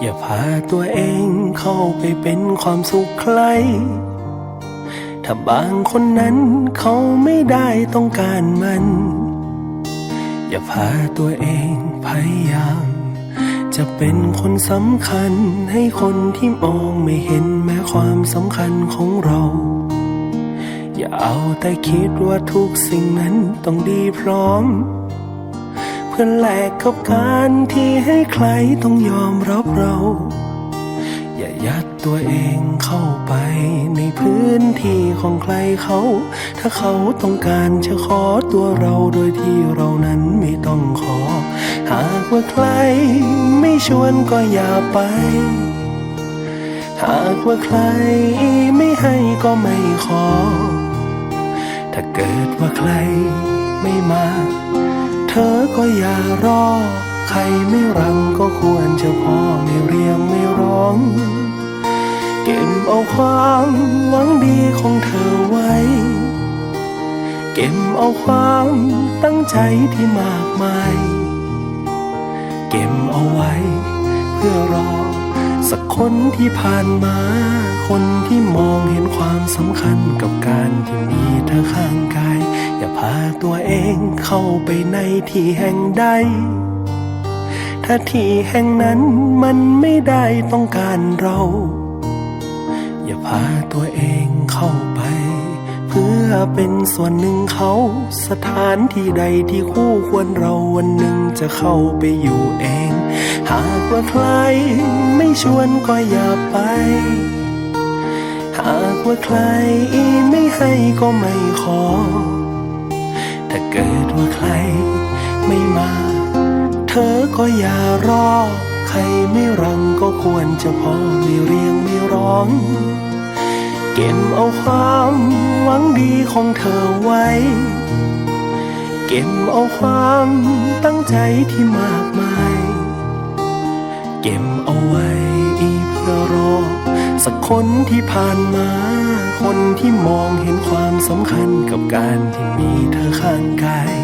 อย่าพาตัวเองเข้าไปเป็นความสุขใคร ถ้าบางคนนั้นเขาไม่ได้ต้องการมัน อย่าพาตัวเองพยายาม จะเป็นคนสำคัญให้คนที่มองไม่เห็นแม้ความสำคัญของเรา อย่าเอาแต่คิดว่าทุกสิ่งนั้นต้องดีพร้อม พื่อแลกกับการที่ให้ใครต้องยอมรับเรา อย่ายัดตัวเองเข้าไปในพื้นที่ของใครเขา ถ้าเขาต้องการจะขอตัวเราโดยที่เรานั้นไม่ต้องขอ หากว่าใครไม่ชวนก็อย่าไป หากว่าใครไม่ให้ก็ไม่ขอ ถ้าเกิดว่าใครไม่มา อก็อย่ารอ ใครไม่รังก็ควรจะพอไม่เรียมไม่ร้อง เก็บเอาความหวังดีของเธอไว้ เก็บเอาความตั้งใจที่มากมาย เก็บเอาไว้เพื่อรอ สักคนที่ผ่านมา คนที่มองเห็นความสำคัญกับการที่มีเธอข้างกาย อย่าพาตัวเองเข้าไปในที่แห่งใด ถ้าที่แห่งนั้นมันไม่ได้ต้องการเรา อย่าพาตัวเองเข้าไป เป็นส่วนหนึ่งเขา สถานที่ใดที่คู่ควรเราวันหนึ่งจะเข้าไปอยู่เอง หากว่าใครไม่ชวนก็อย่าไป หากว่าใครไม่ให้ก็ไม่ขอ ถ้าเกิดว่าใครไม่มา เธอก็อย่ารอ ใครไม่รังก็ควรจะพอไม่เรียงไม่ร้อง เก็บเอาความหวังดีของเธอไว้ เก็บเอาความตั้งใจที่มากมาย เก็บเอาไว้เพื่อรอ สักคนที่ผ่านมา คนที่มองเห็นความสำคัญกับการที่มีเธอข้างกาย